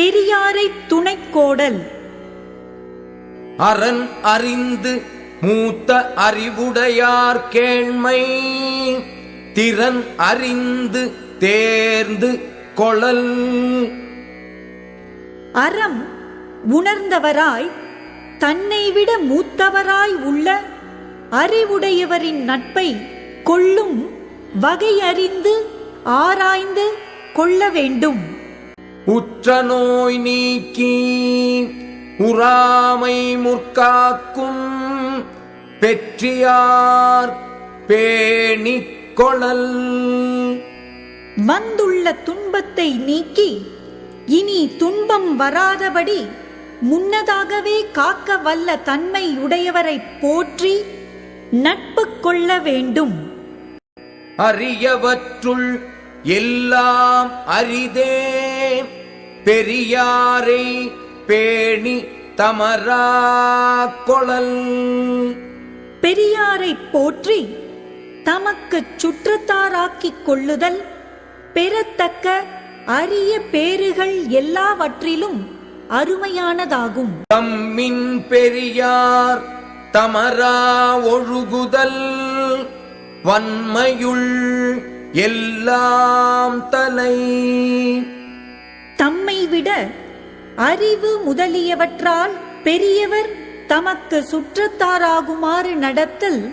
பெரியாரை துணைக்கோடல். அரண் அறிந்து மூத்த அறிவுடையார் கேண்மை. திறன் அறிந்து தேர்ந்து கொளல். அறம் உணர்ந்தவராய் தன்னை விட மூத்தவராய் உள்ள அறிவுடையவரின் நட்பை கொள்ளும் வகை அறிந்து ஆராய்ந்து கொள்ள வேண்டும். உற்ற நோய் நீக்கி உறாமை முற்காக்கும் பெற்றியார் பேணிக் கொளல் வந்துள்ள துன்பத்தை நீக்கி இனி துன்பம் வராதபடி முன்னதாகவே காக்க வல்ல தன்மை உடையவரை போற்றி நட்பு கொள்ள வேண்டும். அரியவற்றுள் எல்லாம் அரிதே. பெரியாரை பேணி தமரா கொளல். பெரியாரை போற்றி தமக்குச் சுற்றத்தாராக்கிக் கொள்ளுதல் பெறத்தக்க அரிய பேறுகள் எல்லாவற்றிலும் அருமையானதாகும். தம்மின் பெரியார் தமரா ஒழுகுதல். வன்மையுள் எல்லாம் தலை. தம்மை விட அறிவு முதலியவற்றால் பெரியவர் தமக்கு சுற்றத்தாராகுமாறு நடத்தல்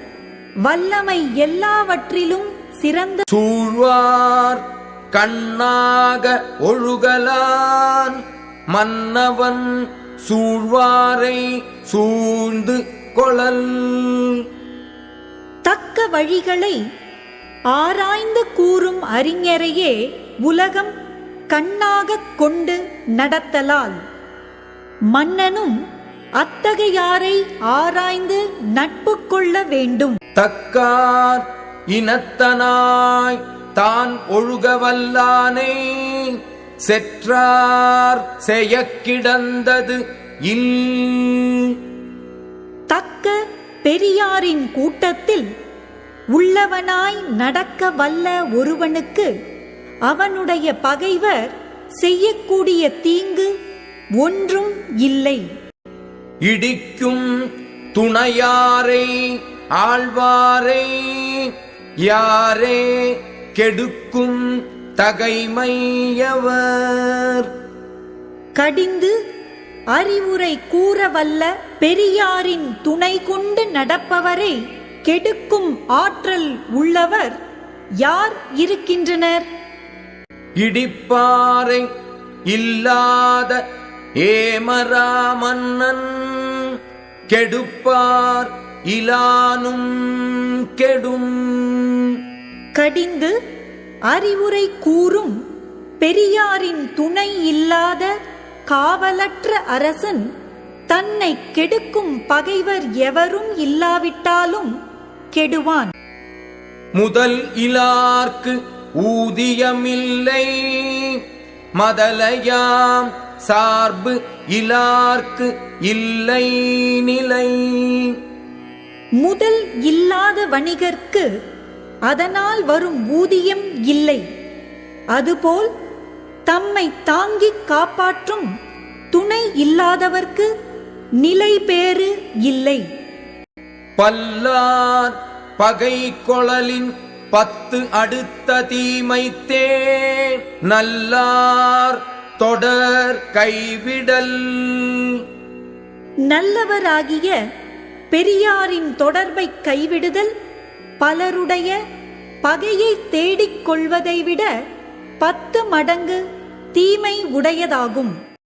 வல்லமை எல்லாவற்றிலும் சிறந்த சூழ்வார் கண்ணாக ஒழுகலான் மன்னவன் சூழ்வாரை சூழ்ந்து கொளல். தக்க வழிகளை ஆராய்ந்து கூறும் அறிஞரையே உலகம் கண்ணாகக் கொண்டு நடத்தலால். மன்னனும் அத்தகையாரை ஆராய்ந்து நட்பு கொள்ள வேண்டும். தக்கார் இனத்தனாய் தான் ஒழுகவல்லானை. செற்றார் செய்யக் கிடந்தது இல். தக்க பெரியாரின் கூட்டத்தில் உள்ளவனாய் நடக்க வல்ல ஒருவனுக்கு அவனுடைய பகைவர் செய்யக்கூடிய தீங்கு ஒன்றும் இல்லை. இடிக்கும் துணையாரை ஆழ்வாரை யாரே கெடுக்கும் தகைமையவர். கடிந்து அறிவுரை கூறவல்ல பெரியாரின் துணை கொண்டு நடப்பவரை கெடுக்கும் ஆற்றல் உள்ளவர் யார் இருக்கின்றனர்? இடிப்பாரை இல்லாத ஏமரா மன்னன் கெடுப்பார் இலானும் கெடும். கடிந்து அறிவுரை கூறும் பெரியாரின் துணை இல்லாத காவலற்ற அரசன் தன்னை கெடுக்கும் பகைவர் எவரும் இல்லாவிட்டாலும் கெடுவான். முதல் இலார்க்கு ஊதியமில்லை. மதலையாம் சார்பு இலார்க்கு இல்லை நிலை. முதல் இல்லாத வணிகர்க்கு அதனால் வரும் ஊதியம் இல்லை. அதுபோல் தம்மை தாங்கிக் காப்பாற்றும் துணை இல்லாதவர்க்கு நிலை பேறு இல்லை. பல்லார் பகை கொழலின் பத்து அடுத்த தீமைத்தே நல்லார் தொடர் கைவிடல். நல்லவராகிய பெரியாரின் தொடர்பை கைவிடுதல் பலருடைய பகையை தேடிக் கொள்வதை விட பத்து மடங்கு தீமை உடையதாகும்.